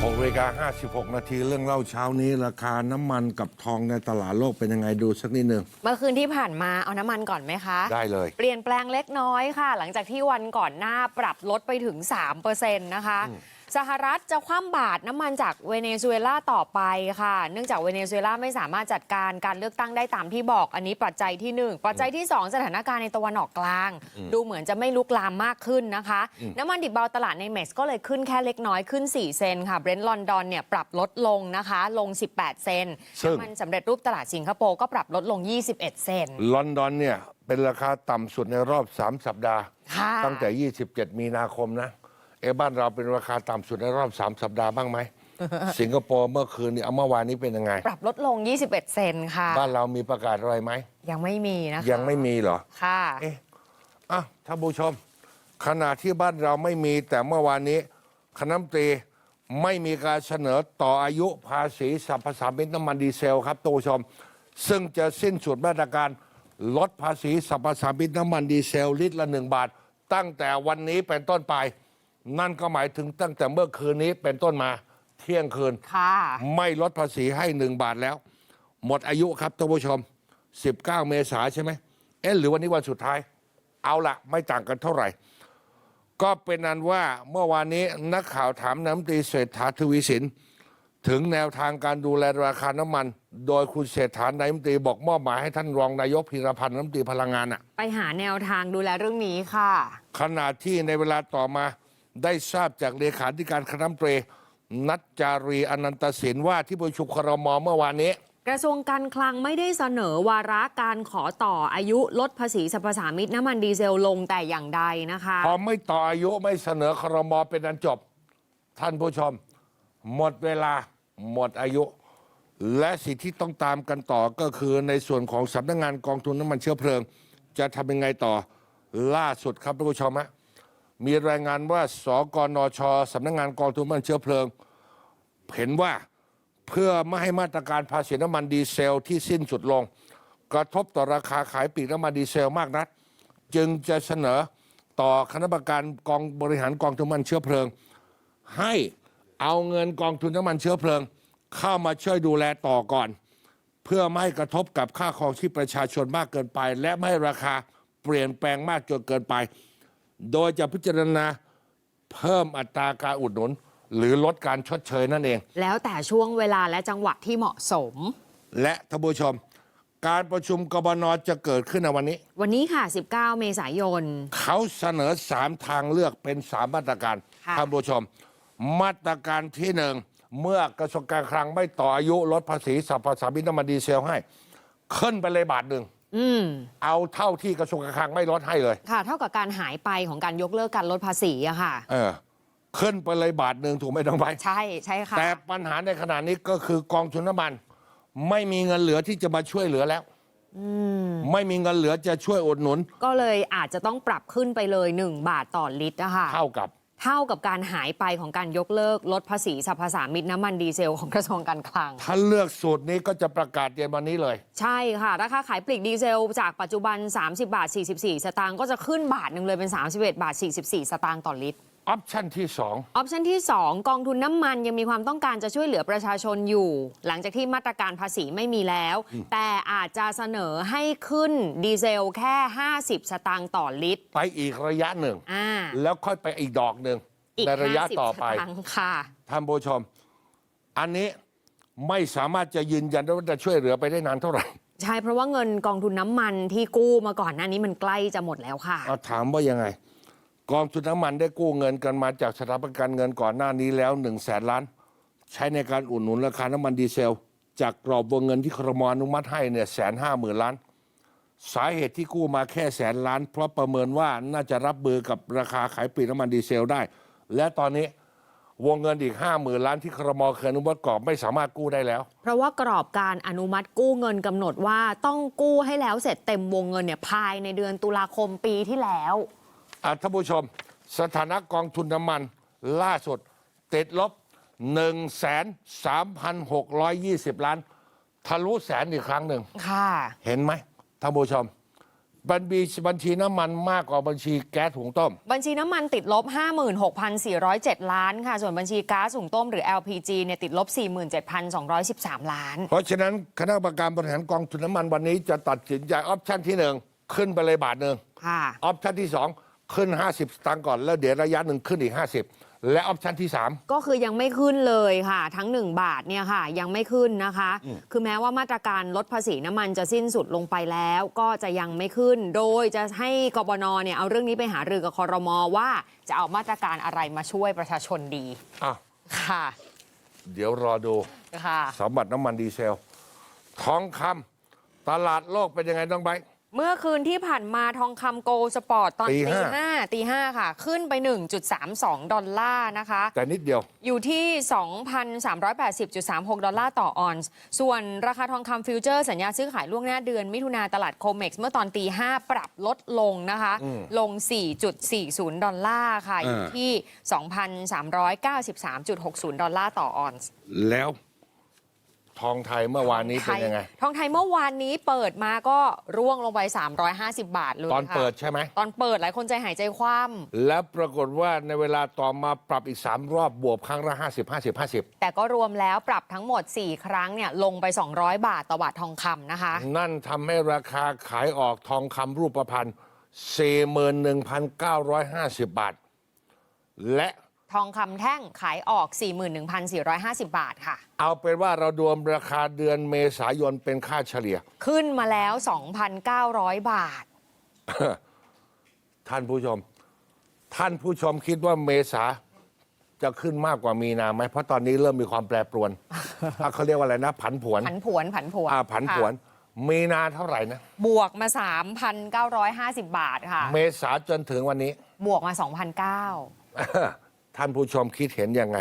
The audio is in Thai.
6นาฬิกา56 นาทีเรื่องเล่าเช้านี้ ราคาน้ำมันกับทองในตลาดโลกเป็นยังไงดูสักนิดหนึ่งเมื่อคืนที่ผ่านมาเอาน้ำมันก่อนไหมคะ ได้เลย เปลี่ยนแปลงเล็กน้อยค่ะ หลังจากที่วันก่อนหน้าปรับลดไปถึง 3%นะคะ สหรัฐจะคว่ำบาตรน้ำมันจากเวเนซุเอลาต่อไปค่ะ เนื่องจากเวเนซุเอลาไม่สามารถจัดการการเลือกตั้งได้ตามที่บอก อันนี้ปัจจัยที่ 1 ปัจจัยที่ 2 สถานการณ์ในตะวันออกกลาง ดูเหมือนจะไม่ลุกลามมากขึ้นนะคะ น้ำมันดิบเบาตลาดในเม็กซ์ก็เลยขึ้นแค่เล็กน้อยขึ้น 4 เซนค่ะเบรนท์ลอนดอนเนี่ยปรับลดลงนะคะ ลง 18 เซนซึ่งน้ำมันสำเร็จรูปตลาดสิงคโปร์ก็ปรับลดลง 21 เซนลอนดอนเนี่ยเป็นราคาต่ำสุดในรอบ 3 สัปดาห์ค่ะตั้งแต่ 27 มีนาคมนะ เอะบ้านเราเป็นราคาต่ำสุดในรอบ3สัปดาห์บ้างไหม สิงคโปร์เมื่อคืนนี้เอาเมื่อวานนี้เป็นยังไง ปรับลดลง 21 เซนค่ะ บ้านเรามีประกาศอะไรไหม ยังไม่มีนะคะยังไม่มีเหรอ ค่ะ เอ๊ะอะท่านผู้ชม ขณะที่บ้านเราไม่มีแต่เมื่อวานนี้ คณะรัฐมนตรีไม่มีการเสนอต่ออายุภาษีสรรพสามิตน้ำมันดีเซลครับท่านผู้ชม ซึ่งจะสิ้นสุดมาตรการลดภาษีสรรพสามิตน้ำมันดีเซลลิตรละหนึ่งบาท ตั้งแต่วันนี้เป็นต้นไป นั่นก็หมายถึงตั้งแต่เมื่อคืนนี้เป็นต้นมาเที่ยงคืน ค่ะ ไม่ลดภาษีให้หนึ่งบาทแล้ว หมดอายุครับท่านผู้ชม 19 เมษาใช่ไหมเอ๊ะหรือวันนี้วันสุดท้าย เอาละไม่ต่างกันเท่าไหร่ ก็เป็นนันว่าเมื่อวานนี้นักข่าวถามน้ำตรีเศรษฐาทวีสิน ถึงแนวทางการดูแลราคาน้ำมัน โดยคุณเศรษฐานายมนตรีบอกมอบหมายให้ท่านรองนายกพิรพันธ์น้ำตรีพลังงานอะ ไปหาแนวทางดูแลเรื่องนี้ค่ะ ขณะที่ในเวลาต่อมา ได้ทราบจากเลขาธิการคณะรัฐมนตรีนัจจารีอนันตสินว่าที่ประชุมครมเมื่อวานนี้ กระทรวงการคลังไม่ได้เสนอวาระการขอต่ออายุลดภาษีสรรพสามิตน้ำมันดีเซลลงแต่อย่างใดนะคะ พอไม่ต่ออายุไม่เสนอครมเป็นอันจบ ท่านผู้ชม หมดเวลาหมดอายุ และสิ่งที่ต้องตามกันต่อก็คือในส่วนของสำนักงานกองทุนน้ำมันเชื้อเพลิง จะทำยังไงต่อล่าสุดครับท่านผู้ชมฮะ มีรายงานว่าสกนชสำนักงานกองทุนน้ำมันเชื้อเพลิง เห็นว่าเพื่อไม่ให้มาตรการภาษีน้ำมันดีเซลที่สิ้นสุดลง กระทบต่อราคาขายปลีกน้ำมันดีเซลมากนัก จึงจะเสนอต่อคณะกรรมการกองบริหารกองทุนน้ำมันเชื้อเพลิง ให้เอาเงินกองทุนน้ำมันเชื้อเพลิง เข้ามาช่วยดูแลต่อก่อน เพื่อไม่ให้กระทบกับค่าครองชีพประชาชนมากเกินไป และไม่ให้ราคาเปลี่ยนแปลงมากจนเกินไป โดยจะพิจารณาเพิ่มอัตราการอุดหนุน หรือลดการชดเชยนั่นเอง แล้วแต่ช่วงเวลาและจังหวะที่เหมาะสม และท่านผู้ชม การประชุมกบนจะเกิดขึ้นในวันนี้ วันนี้ค่ะ 19 เมษายน เขาเสนอสามทางเลือกเป็นสามมาตรการค่ะ ท่านผู้ชม มาตรการที่หนึ่งเมื่อกระทรวงการคลังไม่ต่ออายุลดภาษีสรรพสามิตน้ำมันดีเซลให้ ขึ้นไปเลยบาทหนึ่ง อืมเอาเท่าที่กระทรวงการคลังไม่ลดให้เลย ค่ะ เท่ากับการหายไปของการยกเลิกการลดภาษีอะค่ะ เออขึ้นไปเลยบาทหนึ่งถูกไหมต้องไปใช่ใช่ค่ะ แต่ปัญหาในขณะนี้ก็คือกองทุนน้ำมัน ไม่มีเงินเหลือที่จะมาช่วยเหลือแล้วไม่มีเงินเหลือจะช่วยอุดหนุน ก็เลยอาจจะต้องปรับขึ้นไปเลย 1 บาทต่อลิตรอะค่ะเท่ากับ เท่ากับการหายไปของการยกเลิกลดภาษีสรรพสามิตน้ำมันดีเซลของกระทรวงการคลัง ถ้าเลือกสูตรนี้ก็จะประกาศเย็นวันนี้เลย ใช่ค่ะ ราคาขายปลีกดีเซลจากปัจจุบัน 30 บาท 44 สตางค์ก็จะขึ้นบาทหนึ่งเลยเป็น 31 บาท 44 สตางค์ต่อลิตร ออปชั่นที่สองออปชันที่ 2 กองทุนน้ำมันยังมีความต้องการจะช่วยเหลือประชาชนอยู่ หลังจากที่มาตรการภาษีไม่มีแล้ว แต่อาจจะเสนอให้ขึ้นดีเซลแค่ 50 สตางค์ต่อลิตร ไปอีกระยะหนึ่งอ่าแล้วค่อยไปอีกดอกหนึ่งอีกในระยะ50ต่อไปสตางค์ค่ะท่านผู้ชม อันนี้ไม่สามารถจะยืนยันได้ว่าจะช่วยเหลือไปได้นานเท่าไหร่ ใช่เพราะว่าเงินกองทุนน้ำมันที่กู้มาก่อนหน้านี้มันใกล้จะหมดแล้วค่ะเอาถามว่ายังไง กองทุนน้ำมันได้กู้เงินกันมาจากสถาบันการเงินก่อนหน้านี้แล้ว1นึ่งแสนล้าน ใช้ในการอุดหนุนราคาน้ำมันดีเซล จากกรอบวงเงินที่ครมอนุมัติให้เนี่ยแสนห้าหมื่นล้าน สาเหตุที่กู้มาแค่แสนล้าน เพราะประเมินว่าน่าจะรับมือกับราคาขายปลีกน้ำมันดีเซลได้ และตอนนี้วงเงินอีกห้าหมื่นล้านที่ครมเคยอนุมัติกรอบไม่สามารถกู้ได้แล้ว เพราะว่ากรอบการอนุมัติกู้เงินกำหนดว่าต้องกู้ให้แล้วเสร็จเต็มวงเงินเนี่ยภายในเดือนตุลาคมปีที่แล้ว อะท่านผู้ชม สถานะกองทุนน้ำมัน ล่าสุดติดลบ 1 3 6 2 0 ล้าน ทะลุแสนอีกครั้งหนึ่ง ค่ะ เห็นไหมท่านผู้ชม บัญชีบัญชีน้ำมันมากกว่าบัญชีแก๊สหุงต้ม บัญชีน้ำมันติดลบ 56,407 ล้านค่ะ ส่วนบัญชีก๊าซหุงต้มหรือ LPG เนี่ยติดลบ 47,213 ล้าน เพราะฉะนั้นคณะกรรมการบริหารกองทุนน้ำมันวันนี้จะตัดสินใจออปชั่นที่หนึ่งขึ้นไปเลยบาทหนึ่งค่ะ ออปชั่นที่สอง ขึ้น 50 สตางค์ก่อนแล้วเดี๋ยวระยะหนึ่งขึ้นอีก 50 และออปชั่นที่สามก็คือยังไม่ขึ้นเลยค่ะ ทั้ง 1 บาทเนี่ยค่ะ ยังไม่ขึ้นนะคะ คือแม้ว่ามาตรการลดภาษีน้ำมันจะสิ้นสุดลงไปแล้ว ก็จะยังไม่ขึ้น โดยจะให้กบนเนี่ยเอาเรื่องนี้ไปหารือกับคอรมอว่าจะเอามาตรการอะไรมาช่วยประชาชนดีอะค่ะ เดี๋ยวรอดูค่ะสมบัติน้ำมันดีเซล ทองคำตลาดโลกเป็นยังไงต้องไป เมื่อคืนที่ผ่านมาทองคำโกลด์สปอร์ตตอนตีตีห้า ห้าตีห้าค่ะ ขึ้นไป 1.32 ดอลลาร์นะคะ แต่นิดเดียว อยู่ที่ 2,380.36 ดอลลาร์ต่อออนซ์ ส่วนราคาทองคำฟิวเจอร์สัญญาซื้อขายล่วงหน้าเดือนมิถุนาตลาดโคเม็กซ์เมื่อตอนตีห้าปรับลดลงนะคะลง 4.40 ดอลลาร์ค่ะ อยู่ที่ 2,393.60 ดอลลาร์ต่อออนซ์ แล้ว ทองไทยเมื่อวานนี้เป็นยังไง ทองไทยเมื่อวานนี้เปิดมาก็ร่วงลงไป 350 บาทเลยตอนค่ะเปิดใช่ไหม ตอนเปิดหลายคนใจหายใจคว่และปรากฏว่าในเวลาต่อมาปรับอีก 3 รอบบวกครั้งละ 50 50ำแต่ก็รวมแล้วปรับทั้งหมด 4 ครั้งเนี่ยลงไป 200 บาทต่อบาททองคำนะคะ50นั่นทำให้ราคาขายออกทองคำรูปพรรณ41,950 บาท และ ทองคำแท่งขายออก 41,450 บาทค่ะ เอาเป็นว่าเรารวมราคาเดือนเมษายนเป็นค่าเฉลี่ย ขึ้นมาแล้ว 2,900 บาท ท่านผู้ชม ท่านผู้ชมคิดว่าเมษาจะขึ้นมากกว่ามีนาไหมเพราะตอนนี้เริ่มมีความแปรปรวนอะเขาเรียกว่าอะไรนะ ผันผวน ผันผวน ผันผวนอ่าผันผวนค่ะมีนาเท่าไหร่นะ บวกมา 3,950 บาทค่ะ เมษาจนถึงวันนี้ บวกมา 2,900 ท่านผู้ชมคิดเห็นยังไง